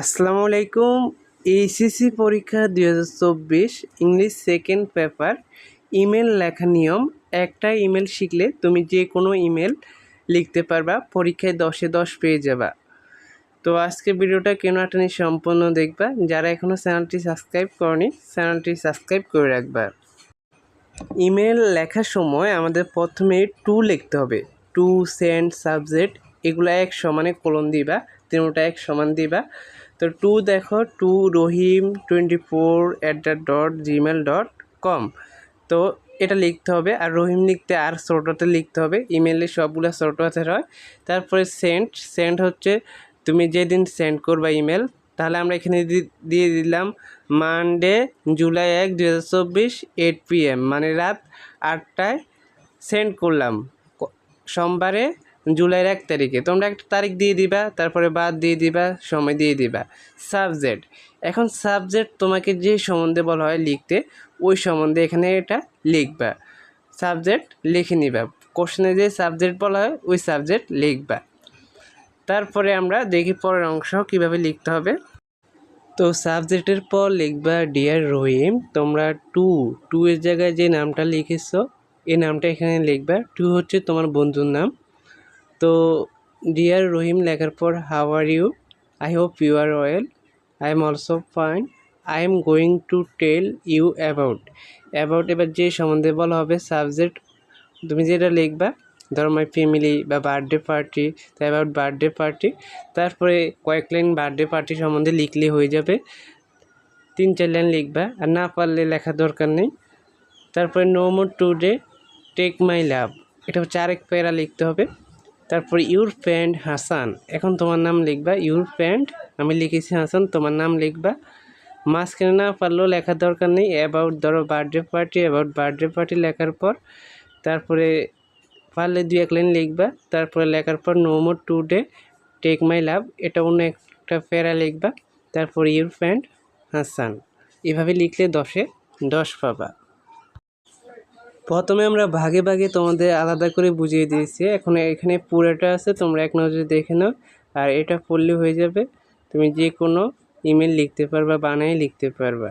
আসসালামু আলাইকুম। এইচএসসি পরীক্ষা দুই হাজার চব্বিশ ইংলিশ সেকেন্ড পেপার ইমেল লেখা নিয়ম। একটা ইমেল শিখলে তুমি যে কোনো ইমেল লিখতে পারবা, পরীক্ষায় দশে দশ পেয়ে যাবা। তো আজকে ভিডিওটা কেন আটানি সম্পূর্ণ দেখবা? যারা এখনও চ্যানেলটি সাবস্ক্রাইব করনি, চ্যানেলটি সাবস্ক্রাইব করে রাখবা। ইমেল লেখার সময় আমাদের প্রথমে টু লিখতে হবে। টু সেন্ড সাবজেক্ট এগুলো এক সমানে কলম দিবা, তিনটা এক সমান দিবা। তো টু দেখো to Rahim twenty four at the dot Gmail dot com তো এটা লিখতে হবে, আর রহিম লিখতে আর ছোটোতে লিখতে হবে ইমেলে সবগুলো ছোটো হাতের হয়। তারপরে সেন্ট সেন্ট হচ্ছে তুমি যেদিন সেন্ড করবা ইমেল তাহলে আমরা এখানে দিয়ে দিলাম মানডে জুলাই এক দু হাজার চব্বিশ এইট পি এম মানে রাত আটটায় সেন্ড করলাম। সোমবারে জুলাইয়ের এক তারিখে। তোমরা একটা তারিখ দিয়ে দিবা, তারপরে বাদ দিয়ে দিবা, সময় দিয়ে দিবা। সাবজেক্ট। এখন সাবজেক্ট তোমাকে যে সম্বন্ধে বলা হয় লিখতে, ওই সম্বন্ধে এখানে এটা লিখবা। সাবজেক্ট লিখে নিবা। কোশ্চেনে যে সাবজেক্ট বলা হয়, ওই সাবজেক্ট লিখবা। তারপরে আমরা দেখি পরের অংশ কীভাবে লিখতে হবে। তো সাবজেক্টের পর লিখবা ডিয়ার রহিম তোমরা টু টু এর জায়গায় যে নামটা লিখেছো, এই নামটা এখানে লিখবা। টু হচ্ছে তোমার বন্ধুর নাম। তো ডিয়ার রহিম লেখার পর how are you I hope you are well I am also fine I am going to tell you about about এবার যে সম্বন্ধে বলা হবে সাবজেক্ট তুমি যেটা লিখবা, ধরো মাই ফ্যামিলি বা birthday party about birthday party তারপরে কয়েক লাইন বার্থডে পার্টি সম্বন্ধে লিখলে হয়ে যাবে। তিন চার লাইন লিখবা, আর না পারলে লেখার দরকার নেই। তারপরে no more today take my love এটা হচ্ছে আরেক প্যারা লিখতে হবে। তারপরে ইউর ফ্রেন্ড হাসান। এখন তোমার নাম লিখবা, ইউর ফ্রেন্ড। আমি লিখেছি হাসান, তোমার নাম লিখবা। মাঝখানে না পারলেও লেখার দরকার নেই অ্যাবাউট ধরো birthday party about birthday party লেখার পর, তারপরে পারলে দুই এক লাইন লিখবা, তারপরে লেখার পর no more today take my love এটা অন্য একটা প্যারা লিখবা। তারপর ইউর ফ্রেন্ড হাসান। এভাবে লিখলে দশে দশ পাবা। প্রথমে আমরা ভাগে ভাগে তোমাদের আলাদা করে বুঝিয়ে দিয়েছি। এখন এখানে পুরোটা আছে, তোমরা এক নজরে দেখে নাও। আর এটা পড়লে হয়ে যাবে, তুমি যে কোনো ইমেল লিখতে পারবা বানায় লিখতে পারবা।